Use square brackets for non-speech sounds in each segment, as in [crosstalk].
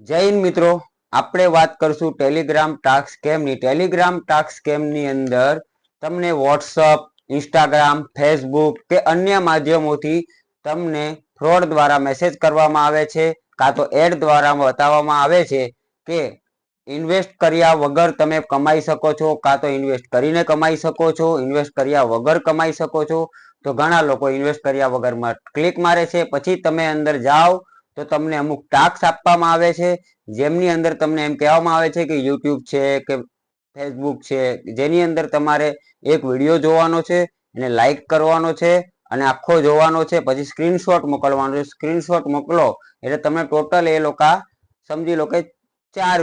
હિન્દ મિત્રો. આપણે વાત કરશું ટેલિગ્રામ ટાસ્ક સ્કેમની. ટેલિગ્રામ ટાસ્ક સ્કેમની અંદર તમને વોટ્સઅપ, ઇન્સ્ટાગ્રામ, ફેસબુક કે અન્ય માધ્યમોથી તમને ફ્રોડ દ્વારા મેસેજ કરવામાં આવે છે, કાં તો એડ દ્વારા બતાવવામાં આવે છે કે ઇન્વેસ્ટ કર્યા વગર તમે કમાઈ શકો છો, કાં તો ઇન્વેસ્ટ કરીને કમાઈ શકો છો, ઇન્વેસ્ટ કર્યા વગર કમાઈ શકો છો. તો ઘણા લોકો ઇન્વેસ્ટ કર્યા વગરમાં ક્લિક મારે છે. પછી તમે અંદર જાઓ તો તમને અમુક ટાસ્ક આપવામાં આવે છે, જેમની અંદર તમને એમ કહેવામાં આવે છે કે યુટ્યુબ છે, કે ફેસબુક છે, જેની અંદર તમારે એક વીડિયો જોવાનો છે એને લાઈક કરવાનો છે અને આખો જોવાનો છે, પછી સ્ક્રીનશોટ મોકલવાનો છે. સ્ક્રીનશોટ મોકલો એટલે તમને ટોટલ એ લોકો સમજી લો કે ચાર,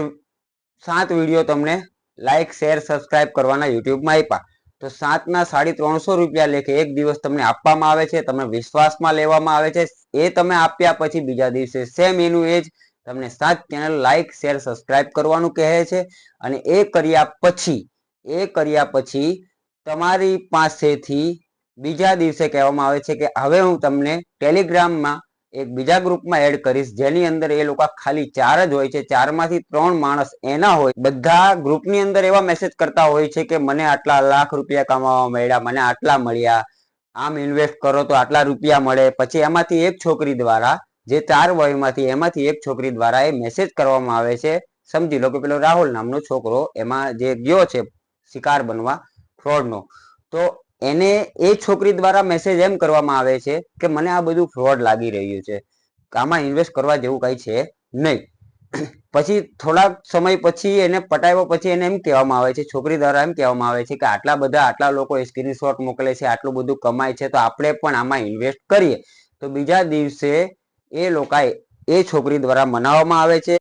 સાત વીડિયો તમને લાઈક શેર સબસ્ક્રાઇબ કરવાના યુટ્યુબમાં આપ્યા. તો સાતના સાડી ત્રણસો રૂપિયા લેખે એક દિવસ તમને આપવામાં આવે છે તમને વિશ્વાસમાં લેવામાં આવે છે, એ તમે આપ્યા પછી બીજા દિવસે સેમ એનું એ જ તમને સાત ચેનલ લાઈક શેર સબસ્ક્રાઇબ કરવાનું કહે છે અને એ કર્યા પછી, એ કર્યા પછી તમારી પાસેથી બીજા દિવસે કહેવામાં આવે છે કે હવે હું તમને ટેલિગ્રામમાં એક બીજા ગ્રુપમાં એડ કરીશ. જેની અંદર એ લોકો ખાલી ચાર જ હોય છે. ચારમાંથી ત્રણ માણસ એના હોય. બધા ગ્રુપની અંદર એવા મેસેજ કરતા હોય છે કે મને આટલા લાખ રૂપિયા કમાવા મળ્યા, મને આટલા મળ્યા. આમ ઇન્વેસ્ટ કરો તો આટલા રૂપિયા મળે. પછી એમાંથી એક છોકરી દ્વારા, જે ચાર વયમાંથી એમાંથી એક છોકરી દ્વારા એ મેસેજ કરવામાં આવે છે. સમજી લો કે પેલો રાહુલ નામનો છોકરો એમાં જે ગયો છે, શિકાર બનવા ફ્રોડનો તો એને એ છોકરી દ્વારા મેસેજ એમ કરવામાં આવે છે કે મને આ બધું ફ્રોડ લાગી રહ્યું છે. આમાં ઇન્વેસ્ટ કરવા જેવું કઈ છે નહીં. પછી થોડાક સમય પછી એને પટાવ્યો પછી એને એમ કહેવામાં આવે છે, છોકરી દ્વારા એમ કહેવામાં આવે છે કે આટલા બધા, આટલા લોકો સ્ક્રીનશોટ મોકલે છે, આટલું બધું કમાય છે, તો આપણે પણ આમાં ઇન્વેસ્ટ કરીએ. તો બીજા દિવસે એ લોકો એ છોકરી દ્વારા મનાવવામાં આવે છે.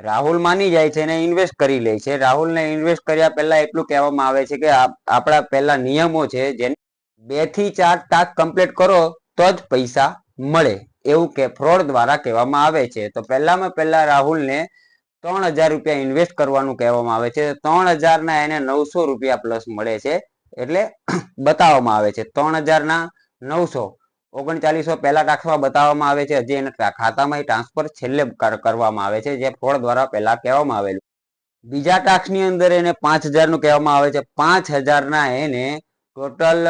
રાહુલ માની જાય છે અને ઇન્વેસ્ટ કરી લે છે. રાહુલને ઇન્વેસ્ટ કર્યા પહેલા એટલું કહેવામાં આવે છે કે આપણા પહેલા નિયમો છે જેને બેથી ચાર ટાસ્ક કમ્પ્લીટ કરો તો જ પૈસા મળે. એવું કે ફ્રોડ દ્વારા કહેવામાં આવે છે. તો પહેલામાં પહેલા રાહુલને ત્રણ હજાર રૂપિયા ઇન્વેસ્ટ કરવાનું કહેવામાં આવે છે. ત્રણ હજારના એને નવસો રૂપિયા પ્લસ મળે છે. એટલે [clears throat] બતાવવામાં આવે છે. ત્રણ હજારના નવસો. ઓગણચાલીસો પહેલા રાખવા બતાવવામાં આવે છે. હજી એના ખાતામાં ટ્રાન્સફર છેલ્લે કરવામાં આવે છે. જે ફોડ દ્વારા પહેલા કહેવામાં આવેલું. બીજા ટાસ્કની અંદર એને પાંચ હજારનું કહેવામાં આવે છે. પાંચ હજારના એને ટોટલ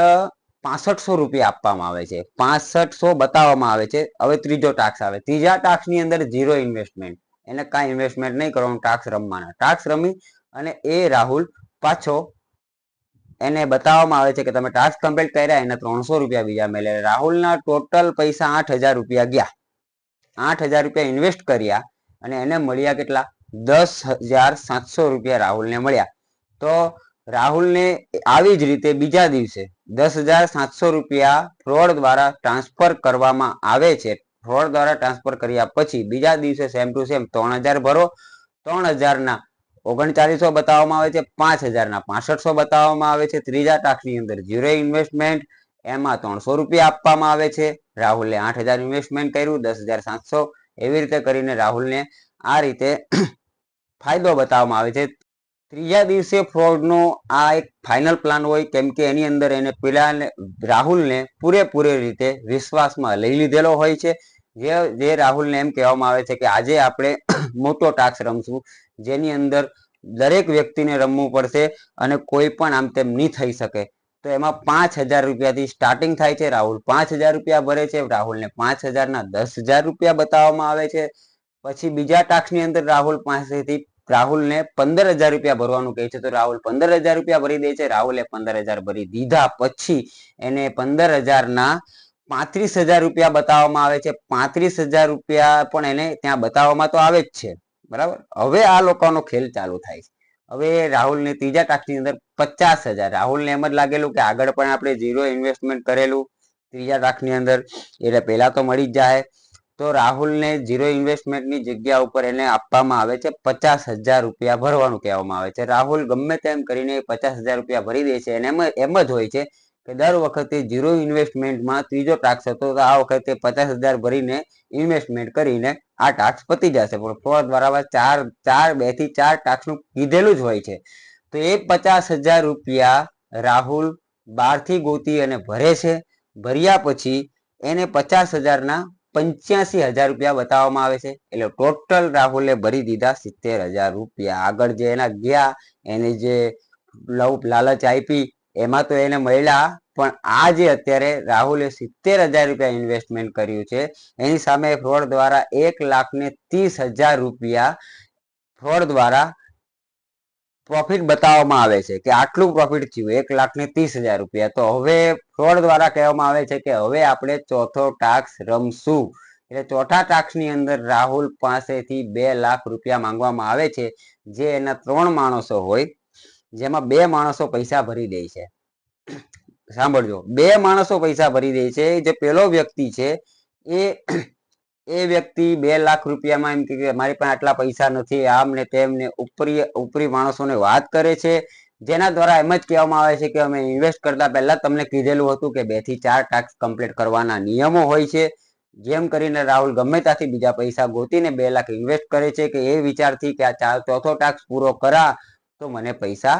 પાસઠસો રૂપિયા આપવામાં આવે છે. પાસઠસો બતાવવામાં આવે છે. હવે ત્રીજો ટાસ્ક આવે. ત્રીજા ટાસ્કની અંદર ઝીરો ઇન્વેસ્ટમેન્ટ એને કાંઈ ઇન્વેસ્ટમેન્ટ નહીં કરવાનું. ટાસ્ક રમવાના. ટાસ્ક રમી અને એ રાહુલ પાછો એને બતાવવામાં આવે છે કે તમે ટાસ્ક કમ્પ્લીટ કર્યા, એને ત્રણસો રૂપિયા બીજા મળે રાહુલના ટોટલ પૈસા આઠ હજાર રૂપિયા ગયા. આઠ હજાર રૂપિયા ઇન્વેસ્ટ કર્યા અને એને મળ્યા કેટલા? દસ હજાર સાતસો રૂપિયા રાહુલને મળ્યા. તો રાહુલને આવી જ રીતે બીજા દિવસે દસ હજાર સાતસો રૂપિયા ફ્રોડ દ્વારા ટ્રાન્સફર કરવામાં આવે છે. ફ્રોડ દ્વારા ટ્રાન્સફર કર્યા પછી બીજા દિવસે સેમ ટુ સેમ ત્રણ હજાર ભરો. ત્રણ હજારના ઓગણચાલીસો બતાવવામાં આવે છે, પાંચ હજારના, પાસઠસો બતાવવામાં આવે છે, ત્રીજા ટાસ્કની અંદર ઝીરો ઇન્વેસ્ટમેન્ટ, એમાં ત્રણસો રૂપિયા આપવામાં આવે છે. રાહુલે આઠ હજાર ઇન્વેસ્ટમેન્ટ કર્યું, દસ હજાર સાતસો, એવી રીતે કરીને રાહુલને આ રીતે [clears throat] ફાયદો બતાવવામાં આવે છે. ત્રીજા દિવસે ફ્રોડનો આ એક ફાઇનલ પ્લાન હોય, કેમ કે એની અંદર એને પેલા રાહુલને પૂરેપૂરી રીતે વિશ્વાસમાં લઈ લીધેલો હોય છે. જે જે રાહુલને એમ કહેવામાં આવે છે કે આજે આપણે [clears throat] મોટો ટાસ્ક રમશું જેની અંદર દરેક વ્યક્તિને રમવું પડશે અને કોઈ પણ આમ તેમ નહીં થઈ શકે. તો એમાં પાંચ હજાર રૂપિયાથી સ્ટાર્ટિંગ થાય છે રાહુલ. પાંચ હજાર રૂપિયા ભરે છે રાહુલને પાંચ હજારના દસ હજાર રૂપિયા બતાવવામાં આવે છે. પછી બીજા ટાસ્કની અંદર રાહુલ પાસેથી રાહુલને પંદર હજાર રૂપિયા ભરવાનું કહે છે. તો રાહુલ પંદર હજાર રૂપિયા ભરી દે છે. રાહુલે પંદર હજાર ભરી દીધા પછી એને પંદર હજારના પાંત્રીસ હજાર રૂપિયા બતાવવામાં આવે છે. પાંત્રીસ હજાર રૂપિયા પણ એને ત્યાં બતાવવામાં તો આવે જ છે. બરાબર? હવે આ લોકોનો ખેલ ચાલુ થાય છે. હવે રાહુલને ત્રીજા ટાસ્કની અંદર પચાસ હજાર, રાહુલને એમ જ લાગેલું કે આગળ પણ આપણે ઝીરો ઇન્વેસ્ટમેન્ટ કરેલું. ત્રીજા ટાસ્કની અંદર એટલે પહેલાં તો મળી જ જાય. તો રાહુલને ઝીરો ઇન્વેસ્ટમેન્ટની જગ્યા ઉપર એને આપવામાં આવે છે પચાસ હજાર રૂપિયા ભરવાનું કહેવામાં આવે છે. રાહુલ ગમે તેમ કરીને પચાસ હજાર રૂપિયા ભરી દે છે અને એમ જ હોય છે કે દર વખતે ઝીરો ઇન્વેસ્ટમેન્ટમાં ત્રીજો ટાક્સ હતો, તો આ વખતે પચાસ હજાર ભરીને ઇન્વેસ્ટમેન્ટ કરીને આ ટાક્સ પતી જશે. પણ ફ્રોડ દ્વારા ચાર ચાર, બેથી ચાર ટાક્સનું કીધેલું જ હોય છે. તો એ પચાસ હજાર રૂપિયા રાહુલ બહારથી ગોતી અને ભરે છે. ભર્યા પછી એને પચાસ હજારના પંચ્યાસી હજાર રૂપિયા બતાવવામાં આવે છે. એટલે ટોટલ રાહુલે ભરી દીધા સિત્તેર હજાર રૂપિયા. આગળ જે એના ગયા, એને જે લવ લાલચ આપી એમાં તો એને મળ્યા, પણ આ જે અત્યારે રાહુલે સિત્તેર હજાર રૂપિયા ઇન્વેસ્ટમેન્ટ કર્યું છે, એની સામે ફ્રોડ દ્વારા એક લાખ ને ત્રીસ હજાર રૂપિયા ફ્રોડ દ્વારા પ્રોફિટ બતાવવામાં આવે છે કે આટલું પ્રોફિટ થયું, એક લાખ ને ત્રીસ હજાર રૂપિયા. તો હવે ફ્રોડ દ્વારા કહેવામાં આવે છે કે હવે આપણે ચોથો ટાસ્ક રમશું. એટલે ચોથા ટાક્સની અંદર રાહુલ પાસેથી બે લાખ રૂપિયા માંગવામાં આવે છે, જે એના ત્રણ માણસો હોય. જેમાં બે માણસો પૈસા ભરી દે છે. સાંભળજો. બે માણસો પૈસા ભરી દે છે. જે પેલો વ્યક્તિ છે, એ એ વ્યક્તિ બે લાખ રૂપિયામાં એમ કે મારી પાસે આટલા પૈસા નથી, આમ ને તેમ ને ઉપરી ઉપરી માણસોને વાત કરે છે. જેના દ્વારા એમ જ કહેવામાં આવે છે કે અમે ઇન્વેસ્ટ કરતા પહેલા તમને કીધેલું હતું કે બેથી ચાર ટાસ્ક કમ્પ્લીટ કરવાના નિયમો હોય છે. જેમ કરીને રાહુલ ગમે ત્યાંથી બીજા પૈસા ગોતીને બે લાખ ઇન્વેસ્ટ કરે છે કે એ વિચારથી કે આ ચોથો ટાસ્ક પૂરો કરા તો મને પૈસા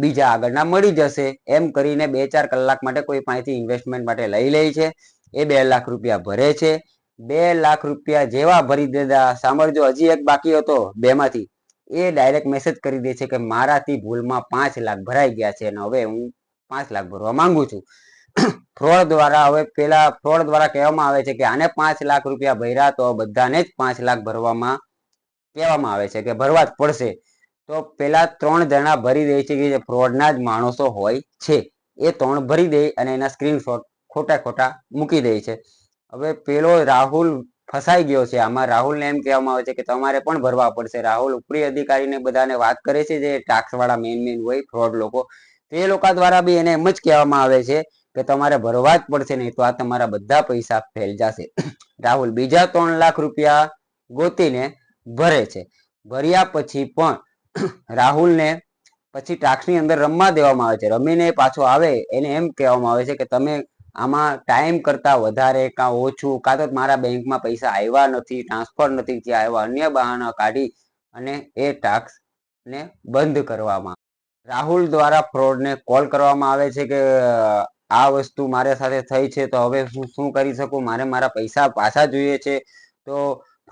બીજા આગળના મળી જશે. એમ કરીને બે ચાર કલાક માટે કોઈ પાસેથી ઇન્વેસ્ટમેન્ટ માટે લઈ લે છે. એ બે લાખ રૂપિયા ભરે છે. બે લાખ રૂપિયા જેવા ભરી દેતા સાંભળજો, હજી એક બાકી હતો બે માંથી એ ડાયરેક્ટ મેસેજ કરી દે છે કે મારાથી ભૂલમાં પાંચ લાખ ભરાઈ ગયા છે અને હવે હું પાંચ લાખ ભરવા માંગુ છું. ફ્રોડ દ્વારા હવે પેલા ફ્રોડ દ્વારા કહેવામાં આવે છે કે આને પાંચ લાખ રૂપિયા ભર્યા તો બધાને જ પાંચ લાખ ભરવામાં કહેવામાં આવે છે કે ભરવા જ પડશે. તો પેલા ત્રણ જણા ભરી દે છે કે જે ફ્રોડના જ માણસો હોય છે. એ ત્રણ ભરી દે અને એના સ્ક્રીનશોટ ખોટા ખોટા મૂકી દે છે. હવે પેલો રાહુલ ફસાઈ ગયો છે. આમાં રાહુલને એમ કહેવામાં આવે છે કે તમારે પણ ભરવા પડશે. રાહુલ ઉપરી અધિકારીને બધાને વાત કરે છે જે ટાક્સવાળા મેન મેન હોય ફ્રોડ લોકો. તે લોકો દ્વારા બી એને એમ જ કહેવામાં આવે છે કે તમારે ભરવા જ પડશે, નહીં તો આ તમારા બધા પૈસા ફેલ જશે. રાહુલ બીજા ત્રણ લાખ રૂપિયા ગોતીને ભરે છે. ભર્યા પછી પણ [coughs] રાહુલને પછી ટાસ્કની અંદર રમવા દેવામાં આવે છે. રમીને પાછો આવે એને એમ કહેવામાં આવે છે કે તમે આમાં ટાઈમ કરતા વધારે કાં ઓછું કાં તો મારા બેંકમાં પૈસા આવ્યા નથી ટ્રાન્સફર નથી થયા આવ્યા અન્ય બહાના કાઢી અને એ ટાસ્ક ને બંધ કરવામાં રાહુલ દ્વારા ફ્રોડને કોલ કરવામાં આવે છે કે આ વસ્તુ મારી સાથે થઈ છે, તો હવે હું શું કરી શકું? મારે મારા પૈસા પાછા જોઈએ છે. તો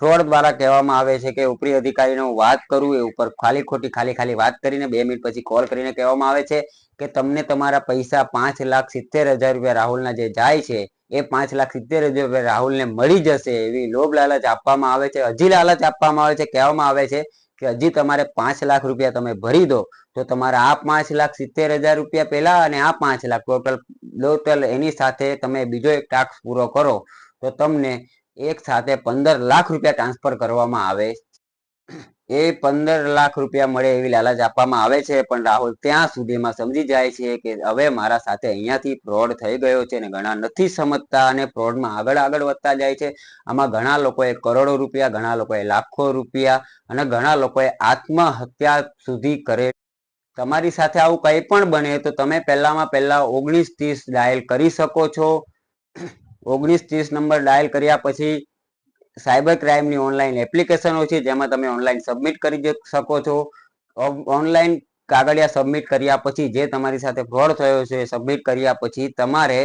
ફ્રોડ દ્વારા કહેવામાં આવે છે કે ઉપરી અધિકારીને વાત કરું એ ઉપર ખાલી ખોટી ખાલી ખાલી વાત કરીને બે મિનિટ પછી કોલ કરીને કહેવામાં આવે છે કે તમને તમારા પૈસા પાંચ લાખ સિત્તેર હજાર રૂપિયા રાહુલના જે જાય છે, એ પાંચ લાખ સિત્તેર હજાર રૂપિયા રાહુલને મળી જશે એવી લોભ લાલચ આપવામાં આવે છે. હજી લાલચ આપવામાં આવે છે, કહેવામાં આવે છે કે હજી તમારે પાંચ લાખ રૂપિયા તમે ભરી દો, તો તમારા આ પાંચ લાખ સિત્તેર હજાર રૂપિયા પહેલા અને આ પાંચ લાખ ટોટલ ટોટલ એની સાથે તમે બીજો એક ટાસ્ક પૂરો કરો, તો તમને એક સાથે પંદર લાખ રૂપિયા ટ્રાન્સફર કરવામાં આવે. એ પંદર લાખ રૂપિયા મળે એવી લાલચ આપવામાં આવે છે, પણ રાહુલ ત્યાં સુધીમાં સમજી જાય છે કે હવે મારા સાથે અહીંયાથી ફ્રોડ થઈ ગયો છે અને ઘણા નથી સમજતા અને ફ્રોડમાં આગળ આગળ વધતા જાય છે. આમાં ઘણા લોકોએ કરોડો રૂપિયા, ઘણા લોકોએ લાખો રૂપિયા અને ઘણા લોકોએ આત્મહત્યા સુધી કરે. તમારી સાથે આવું કંઈ પણ બને તો તમે પહેલામાં પહેલા ઓગણીસ ત્રીસ ડાયલ કરી શકો છો. ઓગણીસ ત્રીસ નંબર ડાયલ કર્યા પછી સાયબર ક્રાઇમની ઓનલાઈન એપ્લિકેશનો છે, જેમાં તમે ઓનલાઈન સબમિટ કરી શકો છો. ઓનલાઈન કાગળિયા સબમિટ કર્યા પછી જે તમારી સાથે ફ્રોડ થયો છે સબમિટ કર્યા પછી તમારે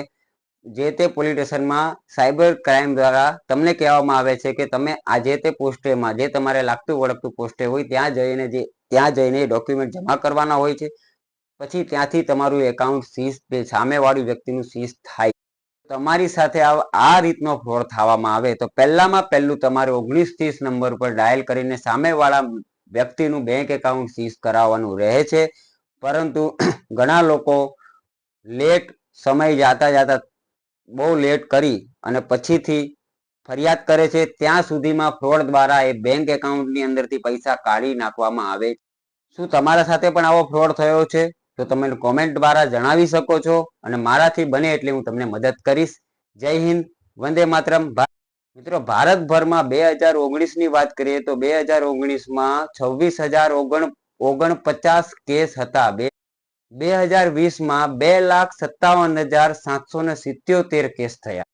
જે તે પોલીસ સ્ટેશનમાં સાયબર ક્રાઇમ દ્વારા તમને કહેવામાં આવે છે કે તમે આ જે તે પોસ્ટેમાં, જે તમારે લાગતું વળગતું પોસ્ટે હોય, ત્યાં જઈને જે, ત્યાં જઈને ડોક્યુમેન્ટ જમા કરવાના હોય છે. પછી ત્યાંથી તમારું એકાઉન્ટ સીઝ સામેવાળી વ્યક્તિનું સીઝ થાય. તમારી સાથે આ રીતનો ફ્રોડ થવામાં આવે તો પહેલામાં પહેલું તમારે ઓગણીસ ત્રીસ નંબર પર ડાયલ કરીને સામેવાળા વ્યક્તિનું બેંક એકાઉન્ટ સીઝ કરાવવાનું રહે છે. પરંતુ [clears throat] ઘણા લોકો લેટ સમય જાતા જાતા બહુ લેટ કરી અને પછીથી ફરિયાદ કરે છે. ત્યાં સુધીમાં ફ્રોડ દ્વારા એ બેંક એકાઉન્ટની અંદરથી પૈસા કાઢી નાખવામાં આવે શું તમારા સાથે પણ આવો ફ્રોડ થયો છે? તો તમે કોમેન્ટ દ્વારા જણાવી શકો છો અને મારાથી બને એટલી હું તમને મદદ કરીશ. જય હિન્દ, વંદે માતરમ. મિત્રો, ભારતભરમાં બે હજાર ઓગણીસની વાત કરીએ તો બે હજાર ઓગણીસમાં છવ્વીસ હજાર ઓગણ ઓગણપચાસ કેસ હતા. બે બે હજાર વીસમાં બે લાખ સત્તાવન હજાર સાતસો ને સિત્યોતેર કેસ થયા.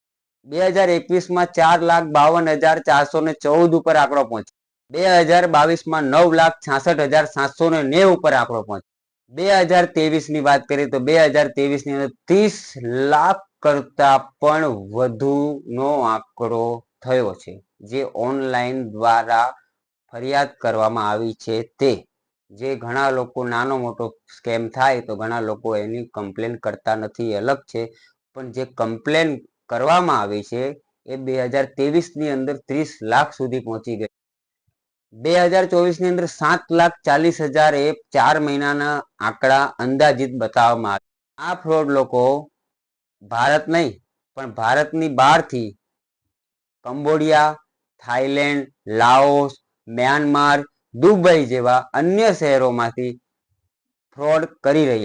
બે હજાર એકવીસમાં ચાર લાખ બાવન હજાર ચારસો ને ચૌદ ઉપર આંકડો પહોંચ્યો. બે હજાર બાવીસમાં નવ લાખ છાસઠ હજાર સાતસો ને નેવ ઉપર આંકડો પહોંચ્યો. બે હજારની વાત કરીએ તો બે હજારની અંદર ત્રીસ લાખ કરતા પણ વધુનો આંકડો થયો છે, જે ઓનલાઈન દ્વારા ફરિયાદ કરવામાં આવી છે તે. જે ઘણા લોકો નાનો મોટો સ્કેમ થાય તો ઘણા લોકો એની કમ્પ્લેન કરતા નથી અલગ છે. પણ જે કમ્પ્લેન કરવામાં આવી છે એ બે હજારની અંદર ત્રીસ લાખ સુધી પહોંચી ગઈ. બે હજાર ચોવીસની અંદર સાત લાખ ચાલીસ હજાર એ ચાર મહિનાના આંકડા અંદાજિત બતાવવામાં આવ્યા. આ ફ્રોડ લોકો ભારત નહીં, પણ ભારતની બહારથી Cambodia Thailand Laos, Myanmar, Dubai જેવા અન્ય શહેરોમાંથી ફ્રોડ કરી રહ્યા